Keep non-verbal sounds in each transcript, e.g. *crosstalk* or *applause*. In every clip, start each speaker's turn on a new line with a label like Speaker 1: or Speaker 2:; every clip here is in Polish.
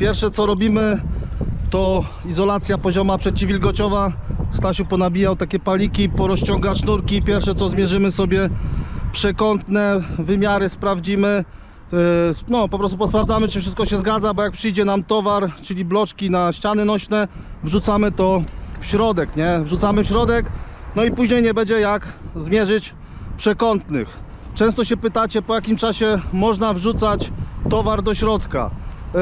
Speaker 1: Pierwsze co robimy to izolacja pozioma przeciwwilgociowa. Stasiu ponabijał takie paliki, porozciąga sznurki. Pierwsze co zmierzymy sobie przekątne wymiary, sprawdzimy. Yy, No, po prostu posprawdzamy, czy wszystko się zgadza, bo jak przyjdzie nam towar, czyli bloczki na ściany nośne, wrzucamy to w środek, nie? Wrzucamy w środek, no i później nie będzie jak zmierzyć przekątnych. Często się pytacie, po jakim czasie można wrzucać towar do środka. Yy,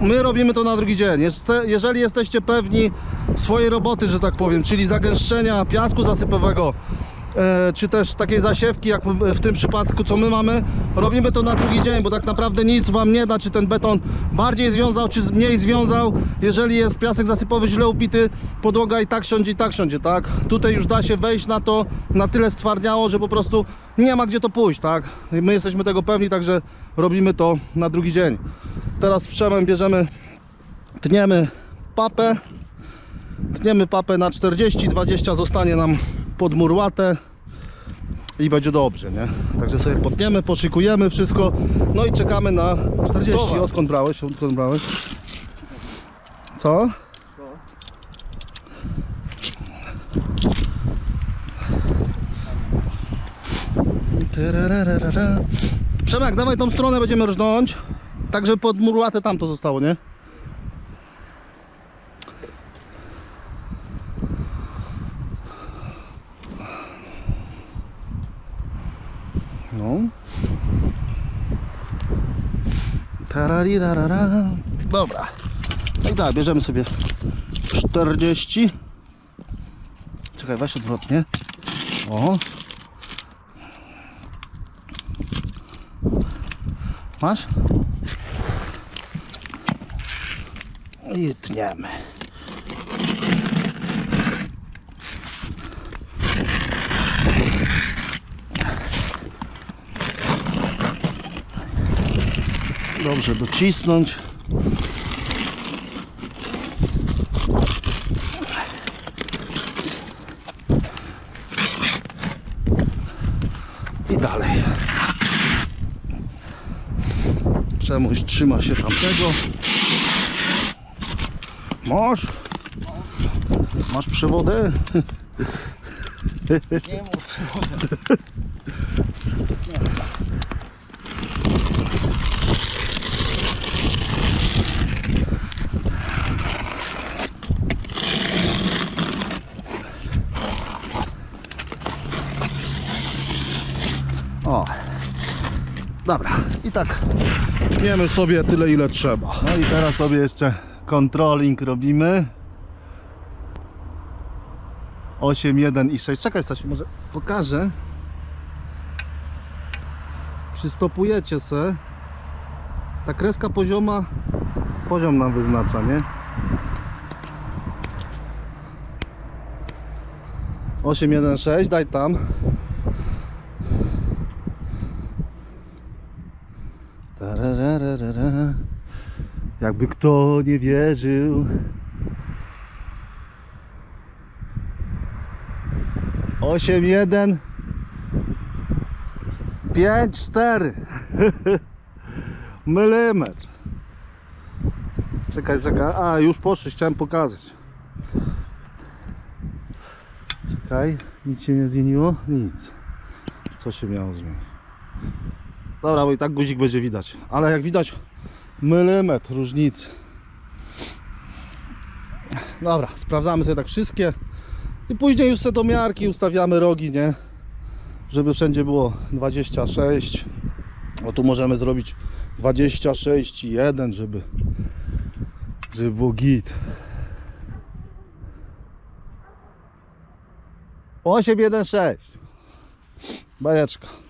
Speaker 1: My robimy to na drugi dzień. Jeżeli jesteście pewni swojej roboty, że tak powiem, czyli zagęszczenia piasku zasypowego, e, czy też takiej zasiewki, jak w tym przypadku, co my mamy, robimy to na drugi dzień, bo tak naprawdę nic Wam nie da, czy ten beton bardziej związał, czy mniej związał. Jeżeli jest piasek zasypowy źle upity, podłoga i tak siądzie, i tak siądzie, tak? Tutaj już da się wejść na to, na tyle stwardniało, że po prostu nie ma gdzie to pójść, tak? My jesteśmy tego pewni, także robimy to na drugi dzień. Teraz z Przemem bierzemy, tniemy papę, tniemy papę na 40, 20 zostanie nam pod murłatę i będzie dobrze, nie? Także sobie potniemy, poszykujemy wszystko, no i czekamy na 40.
Speaker 2: Towar.
Speaker 1: Odkąd brałeś? Odkąd brałeś? Co? Tyrararara. Przemek, dawaj tą stronę będziemy rżnąć. Tak, żeby pod murłatę tam to zostało, nie? No. Tararirarara. Dobra. No tak, bierzemy sobie 40. Czekaj, weź odwrotnie. O. Masz? I tniemy. Dobrze docisnąć. I dalej. Przemuś trzyma się tamtego. Masz? Masz przewodę?
Speaker 2: Nie mów przewodę.
Speaker 1: O. Dobra. I tak tniemy sobie tyle ile trzeba. No i teraz sobie jeszcze controlling robimy. 8, 1 i 6. Czekaj Stasiu, może pokażę. Przystopujecie se. Ta kreska pozioma poziom nam wyznacza, nie? 8, 1, 6, daj tam. Tarararara. Jakby kto nie wierzył. Osiem jeden pięć cztery *laughs* Milimetr Czekaj, czekaj, a już poszli, chciałem pokazać Czekaj, nic się nie zmieniło? Nic Co się miało zmienić? Dobra, bo i tak guzik będzie widać. Ale jak widać, milimetr różnicy. Dobra, sprawdzamy sobie tak wszystkie. I później już sobie do miarki ustawiamy rogi, nie? Żeby wszędzie było 26. O tu możemy zrobić 26 i 1, żeby, żeby było git. 8, 1, 6. Bajeczka.